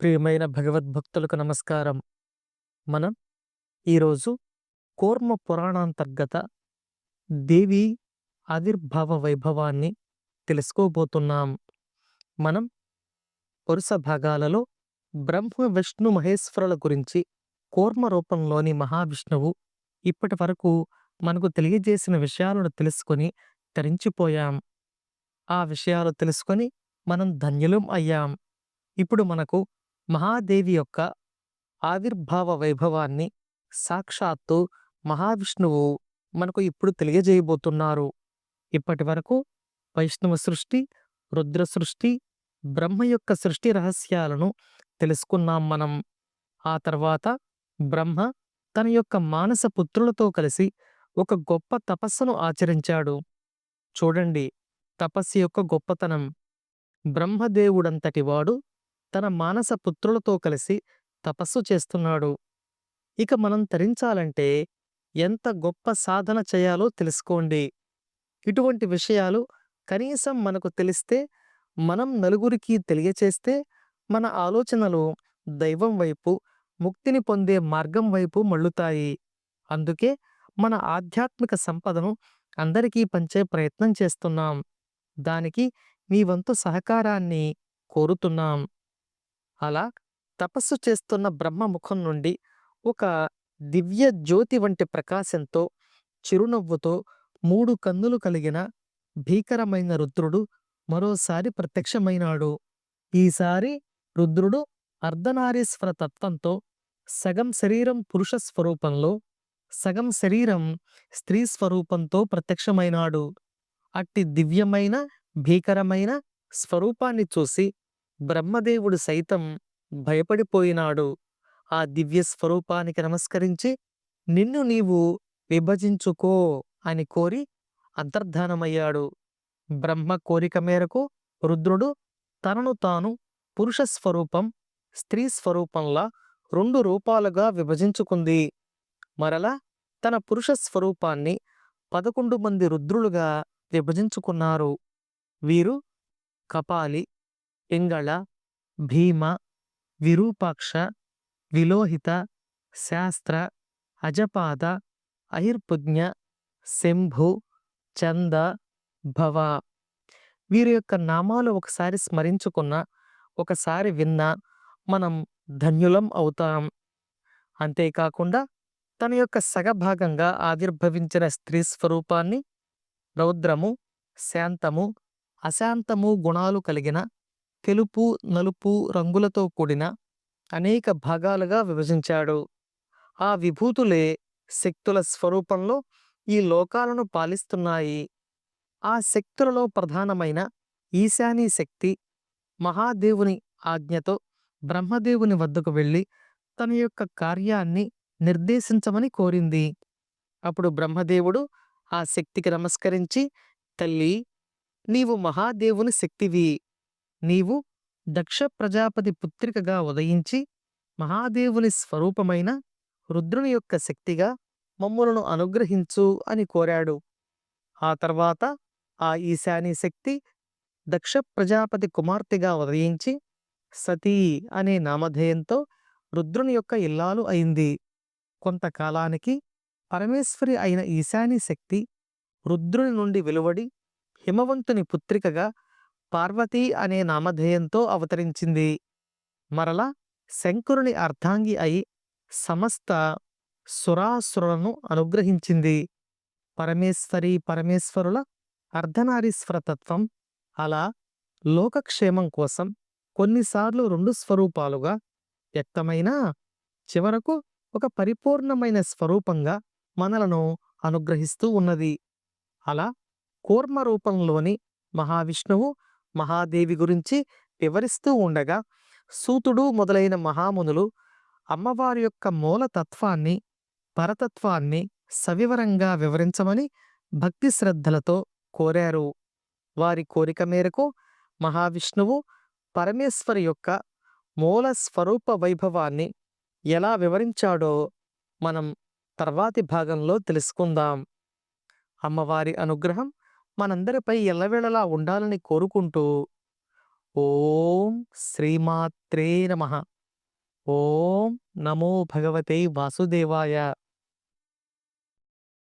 ప్రియమైన భగవద్భక్తులకు నమస్కారం. మనం ఈరోజు కూర్మ పురాణాంతర్గత దేవి ఆవిర్భావ వైభవాన్ని తెలుసుకోబోతున్నాం. మనం వరుస భాగాలలో బ్రహ్మ, విష్ణు, మహేశ్వరుల గురించి కూర్మ రూపంలోని మహావిష్ణువు ఇప్పటి వరకు మనకు తెలియజేసిన విషయాలను తెలుసుకొని తరించిపోయాం. ఆ విషయాలు తెలుసుకొని మనం ధన్యులం అయ్యాం. ఇప్పుడు మనకు మహాదేవి యొక్క ఆవిర్భావ వైభవాన్ని సాక్షాత్తు మహావిష్ణువు మనకు ఇప్పుడు తెలియజేయబోతున్నారు. ఇప్పటి వరకు వైష్ణవ సృష్టి, రుద్ర సృష్టి, బ్రహ్మ యొక్క సృష్టి రహస్యాలను తెలుసుకున్నాం మనం. ఆ తర్వాత బ్రహ్మ తన యొక్క మానస పుత్రులతో కలిసి ఒక గొప్ప తపస్సును ఆచరించాడు. చూడండి తపస్సు యొక్క గొప్పతనం. బ్రహ్మదేవుడంతటి వాడు తన మానస పుత్రులతో కలిసి తపస్సు చేస్తున్నాడు. ఇక మనం తరించాలంటే ఎంత గొప్ప సాధన చేయాలో తెలుసుకోండి. ఇటువంటి విషయాలు కనీసం మనకు తెలిస్తే, మనం నలుగురికి తెలియచేస్తే మన ఆలోచనలు దైవం వైపు, ముక్తిని పొందే మార్గం వైపు మళ్ళుతాయి. అందుకే మన ఆధ్యాత్మిక సంపదను అందరికీ పంచే ప్రయత్నం చేస్తున్నాం. దానికి మీ వంతు సహకారాన్ని కోరుతున్నాం. అలా తపస్సు చేస్తున్న బ్రహ్మ ముఖం నుండి ఒక దివ్య జ్యోతి వంటి ప్రకాశంతో, చిరునవ్వుతో, మూడు కన్నులు కలిగిన భీకరమైన రుద్రుడు మరోసారి ప్రత్యక్షమైనాడు. ఈసారి రుద్రుడు అర్ధనారీశ్వర తత్వంతో సగం శరీరం పురుష స్వరూపంలో, సగం శరీరం స్త్రీ స్వరూపంతో ప్రత్యక్షమైనాడు. అట్టి దివ్యమైన, భీకరమైన స్వరూపాన్ని చూసి బ్రహ్మదేవుడు సైతం భయపడిపోయినాడు. ఆ దివ్య స్వరూపానికి నమస్కరించి నిన్ను నీవు విభజించుకో అని కోరి అంతర్ధానమయ్యాడు. బ్రహ్మ కోరిక మేరకు రుద్రుడు తనను తాను పురుష స్వరూపం, స్త్రీ స్వరూపంలా రెండు రూపాలుగా విభజించుకుంది. మరలా తన పురుష స్వరూపాన్ని పదకొండు మంది రుద్రులుగా విభజించుకున్నారు. వీరు కపాలి, ఇంగళ భీమ, విరూపాక్ష, విలోహిత, శాస్త్ర, అజపాద, అహిర్పుజ్ఞ, శంభు, చంద, భవ. వీరి యొక్క నామాలు ఒకసారి స్మరించుకున్న, ఒకసారి విన్నా మనం ధన్యులం అవుతాం. అంతేకాకుండా తన యొక్క సగభాగంగా ఆవిర్భవించిన స్త్రీ స్వరూపాన్ని రౌద్రము, శాంతము, అశాంతము గుణాలు కలిగిన తెలుపు, నలుపు రంగులతో కూడిన అనేక భాగాలుగా విభజించాడు. ఆ విభూతులే శక్తుల స్వరూపంలో ఈ లోకాలను పాలిస్తున్నాయి. ఆ శక్తులలో ప్రధానమైన ఈశాని శక్తి మహాదేవుని ఆజ్ఞతో బ్రహ్మదేవుని వద్దకు వెళ్ళి తన యొక్క కార్యాన్ని నిర్దేశించమని కోరింది. అప్పుడు బ్రహ్మదేవుడు ఆ శక్తికి నమస్కరించి తల్లీ నీవు మహాదేవుని శక్తివి. నీవు దక్ష ప్రజాపతి పుత్రికగా ఉదయించి మహాదేవుని స్వరూపమైన రుద్రుని యొక్క శక్తిగా మమ్ములను అనుగ్రహించు అని కోరాడు. ఆ తర్వాత ఆ ఈశాని శక్తి దక్ష ప్రజాపతి కుమార్తెగా ఉదయించి సతీ అనే నామధేయంతో రుద్రుని యొక్క ఇల్లాలు అయింది. కొంతకాలానికి పరమేశ్వరి అయిన ఈశాని శక్తి రుద్రుని నుండి వెలువడి హిమవంతుని పుత్రికగా పార్వతి అనే నామధేయంతో అవతరించింది. మరలా శంకరుని అర్ధాంగి అయి సమస్త సురాసురులను అనుగ్రహించింది. పరమేశ్వరీ పరమేశ్వరుల అర్ధనారీశ్వర తత్వం అలా లోకక్షేమం కోసం కొన్నిసార్లు రెండు స్వరూపాలుగా వ్యక్తమైనా చివరకు ఒక పరిపూర్ణమైన స్వరూపంగా మనలను అనుగ్రహిస్తూ ఉన్నది. అలా కూర్మ రూపంలోని మహావిష్ణువు మహాదేవి గురించి వివరిస్తూ ఉండగా సూతుడు మొదలైన మహామునులు అమ్మవారి యొక్క మూల తత్వాన్ని, పరతత్వాన్ని సవివరంగా వివరించమని భక్తి శ్రద్ధలతో కోరారు. వారి కోరిక మేరకు మహావిష్ణువు పరమేశ్వరి యొక్క మూల స్వరూప వైభవాన్ని ఎలా వివరించాడో మనం తర్వాతి భాగంలో తెలుసుకుందాం. అమ్మవారి అనుగ్రహం మనందరిపై ఎల్లవేళలా ఉండాలని కోరుకుంటూ ఓం శ్రీమాత్రే నమ. ఓం నమో భగవతే వాసుదేవాయ.